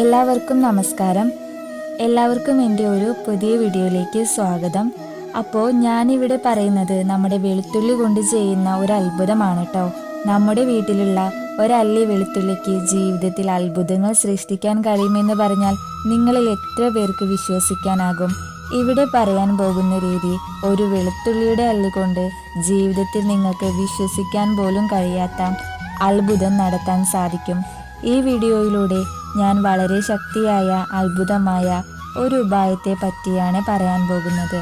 എല്ലാവർക്കും നമസ്കാരം. എല്ലാവർക്കും എന്റെ ഒരു പുതിയ വീഡിയോയിലേക്ക് സ്വാഗതം. അപ്പോൾ ഞാനിവിടെ പറയുന്നത് നമ്മുടെ വെളുത്തുള്ളി കൊണ്ട് ചെയ്യുന്ന ഒരു അത്ഭുതമാണ് കേട്ടോ നമ്മുടെ വീട്ടിലുള്ള ഒരല്ലി വെളുത്തുള്ളിക്ക് ജീവിതത്തിൽ അത്ഭുതങ്ങൾ സൃഷ്ടിക്കാൻ കഴിയുമെന്ന് പറഞ്ഞാൽ നിങ്ങളിൽ എത്ര പേർക്ക് വിശ്വസിക്കാനാകും? ഇവിടെ പറയാൻ പോകുന്ന രീതി ഒരു വെളുത്തുള്ളിയുടെ അല്ലി കൊണ്ട് ജീവിതത്തിൽ നിങ്ങൾക്ക് വിശ്വസിക്കാൻ പോലും കഴിയാത്ത അത്ഭുതം നടത്താൻ സാധിക്കും. ഈ വീഡിയോയിലൂടെ ഞാൻ വളരെ ശക്തിയായ അത്ഭുതമായ ഒരു ഉപായത്തെ പറ്റിയാണ് പറയാൻ പോകുന്നത്.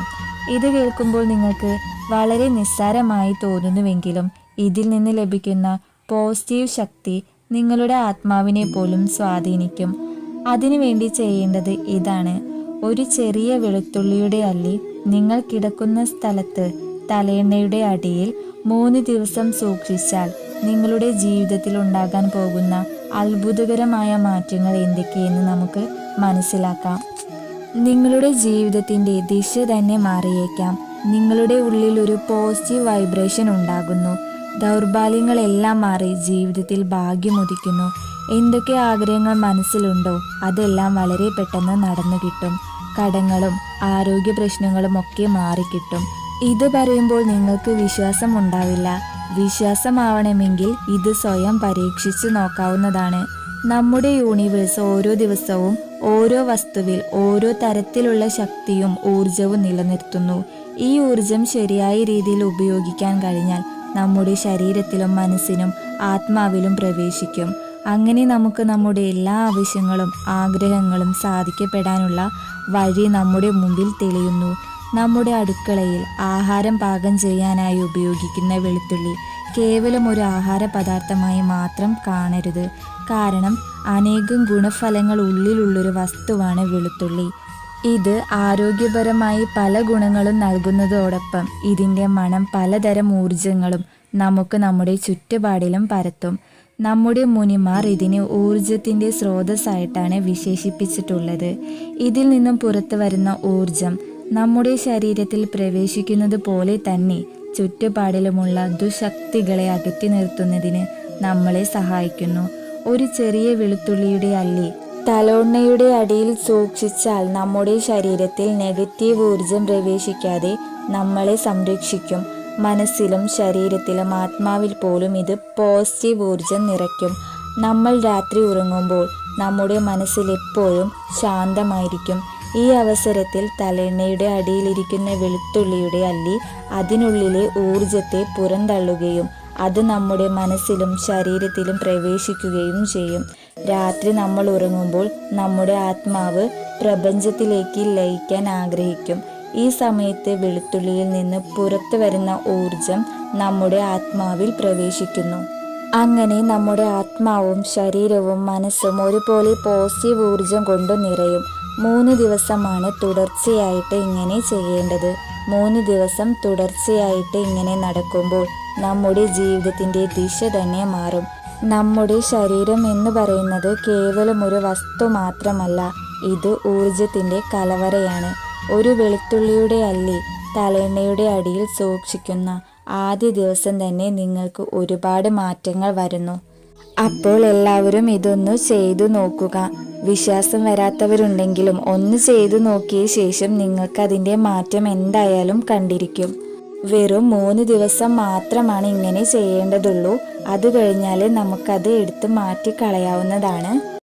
ഇത് കേൾക്കുമ്പോൾ നിങ്ങൾക്ക് വളരെ നിസ്സാരമായി തോന്നുന്നുവെങ്കിലും ഇതിൽ നിന്ന് ലഭിക്കുന്ന പോസിറ്റീവ് ശക്തി നിങ്ങളുടെ ആത്മാവിനെ പോലും സ്വാധീനിക്കും. അതിനുവേണ്ടി ചെയ്യേണ്ടത് ഇതാണ്. ഒരു ചെറിയ വെളുത്തുള്ളിയുടെ അല്ലി നിങ്ങൾ കിടക്കുന്ന സ്ഥലത്ത് തലയെണ്ണയുടെ അടിയിൽ മൂന്ന് ദിവസം സൂക്ഷിച്ചാൽ നിങ്ങളുടെ ജീവിതത്തിൽ ഉണ്ടാകാൻ പോകുന്ന അത്ഭുതകരമായ മാറ്റങ്ങൾ എന്തൊക്കെയെന്ന് നമുക്ക് മനസ്സിലാക്കാം. നിങ്ങളുടെ ജീവിതത്തിന്റെ ദിശ തന്നെ മാറിയേക്കാം. നിങ്ങളുടെ ഉള്ളിൽ ഒരു പോസിറ്റീവ് വൈബ്രേഷൻ ഉണ്ടാകുന്നു. ദൗർബല്യങ്ങളെല്ലാം മാറി ജീവിതത്തിൽ ഭാഗ്യമുദിക്കുന്നു. എന്തൊക്കെ ആഗ്രഹങ്ങൾ മനസ്സിലുണ്ടോ അതെല്ലാം വളരെ പെട്ടെന്ന് നടന്നു കിട്ടും. കടങ്ങളും ആരോഗ്യ പ്രശ്നങ്ങളും ഒക്കെ മാറിക്കിട്ടും. ഇത് പറയുമ്പോൾ നിങ്ങൾക്ക് വിശ്വാസം ഉണ്ടാവില്ല. വിശ്വാസമാവണമെങ്കിൽ ഇത് സ്വയം പരീക്ഷിച്ചു നോക്കാവുന്നതാണ്. നമ്മുടെ യൂണിവേഴ്സ് ഓരോ ദിവസവും ഓരോ വസ്തുവിൽ ഓരോ തരത്തിലുള്ള ശക്തിയും ഊർജവും നിലനിർത്തുന്നു. ഈ ഊർജം ശരിയായ രീതിയിൽ ഉപയോഗിക്കാൻ കഴിഞ്ഞാൽ നമ്മുടെ ശരീരത്തിലും മനസ്സിനും ആത്മാവിലും പ്രവേശിക്കും. അങ്ങനെ നമുക്ക് നമ്മുടെ എല്ലാ ആവശ്യങ്ങളും ആഗ്രഹങ്ങളും സാധിക്കപ്പെടാനുള്ള വഴി നമ്മുടെ മുമ്പിൽ തെളിയുന്നു. നമ്മുടെ അടുക്കളയിൽ ആഹാരം പാകം ചെയ്യാനായി ഉപയോഗിക്കുന്ന വെളുത്തുള്ളി കേവലം ഒരു ആഹാര പദാർത്ഥമായി മാത്രം കാണരുത്. കാരണം അനേകം ഗുണഫലങ്ങൾ ഉള്ളിലുള്ളൊരു വസ്തുവാണ് വെളുത്തുള്ളി. ഇത് ആരോഗ്യപരമായി പല ഗുണങ്ങളും നൽകുന്നതോടൊപ്പം ഇതിന്റെ മണം പലതരം ഊർജങ്ങളും നമുക്ക് നമ്മുടെ ചുറ്റുപാടിലും പരത്തും. നമ്മുടെ മുനിമാർ ഇതിനെ ഊർജത്തിന്റെ സ്രോതസ്സായിട്ടാണ് വിശേഷിപ്പിച്ചിട്ടുള്ളത്. ഇതിൽ നിന്നും പുറത്തു വരുന്ന ഊർജം നമ്മുടെ ശരീരത്തിൽ പ്രവേശിക്കുന്നത് പോലെ തന്നെ ചുറ്റുപാടിലുമുള്ള ദുശക്തികളെ അകറ്റി നിർത്തുന്നതിന് നമ്മളെ സഹായിക്കുന്നു. ഒരു ചെറിയ വെളുത്തുള്ളിയുടെ അല്ലി തലോണ്ണയുടെ അടിയിൽ സൂക്ഷിച്ചാൽ നമ്മുടെ ശരീരത്തിൽ നെഗറ്റീവ് ഊർജം പ്രവേശിക്കാതെ നമ്മളെ സംരക്ഷിക്കും. മനസ്സിലും ശരീരത്തിലും ആത്മാവിൽ പോലും ഇത് പോസിറ്റീവ് ഊർജം നിറയ്ക്കും. നമ്മൾ രാത്രി ഉറങ്ങുമ്പോൾ നമ്മുടെ മനസ്സിൽ എപ്പോഴും ശാന്തമായിരിക്കും. ഈ അവസരത്തിൽ തലെണ്ണയുടെ അടിയിലിരിക്കുന്ന വെളുത്തുള്ളിയുടെ അല്ലി അതിനുള്ളിലെ ഊർജത്തെ പുറന്തള്ളുകയും അത് നമ്മുടെ മനസ്സിലും ശരീരത്തിലും പ്രവേശിക്കുകയും ചെയ്യും. രാത്രി നമ്മൾ ഉറങ്ങുമ്പോൾ നമ്മുടെ ആത്മാവ് പ്രപഞ്ചത്തിലേക്ക് ലയിക്കാൻ ആഗ്രഹിക്കും. ഈ സമയത്ത് വെളുത്തുള്ളിയിൽ നിന്ന് പുറത്തു വരുന്ന ഊർജം നമ്മുടെ ആത്മാവിൽ പ്രവേശിക്കുന്നു. അങ്ങനെ നമ്മുടെ ആത്മാവും ശരീരവും മനസ്സും ഒരുപോലെ പോസിറ്റീവ് ഊർജം കൊണ്ട് നിറയും. മൂന്ന് ദിവസമാണ് തുടർച്ചയായിട്ട് ഇങ്ങനെ ചെയ്യേണ്ടത്. മൂന്ന് ദിവസം തുടർച്ചയായിട്ട് ഇങ്ങനെ നടക്കുമ്പോൾ നമ്മുടെ ജീവിതത്തിന്റെ ദിശ തന്നെ മാറും. നമ്മുടെ ശരീരം എന്ന് പറയുന്നത് കേവലം ഒരു വസ്തു മാത്രമല്ല ഇത് ഊർജത്തിന്റെ കലവറയാണ്. ഒരു വെളുത്തുള്ളിയുടെ അല്ലി തലെണ്ണയുടെ അടിയിൽ സൂക്ഷിക്കുന്ന ആദ്യ ദിവസം തന്നെ നിങ്ങൾക്ക് ഒരുപാട് മാറ്റങ്ങൾ വരുന്നു. അപ്പോൾ എല്ലാവരും ഇതൊന്ന് ചെയ്തു നോക്കുക. വിശ്വാസം വരാത്തവരുണ്ടെങ്കിലും ഒന്ന് ചെയ്തു നോക്കിയ ശേഷം നിങ്ങൾക്ക് അതിന്റെ മാറ്റം എന്തായാലും കണ്ടിരിക്കും. വെറും മൂന്ന് ദിവസം മാത്രമാണ് ഇങ്ങനെ ചെയ്യേണ്ടതുള്ളൂ. അത് കഴിഞ്ഞാൽ നമുക്കത് എടുത്ത് മാറ്റി കളയാവുന്നതാണ്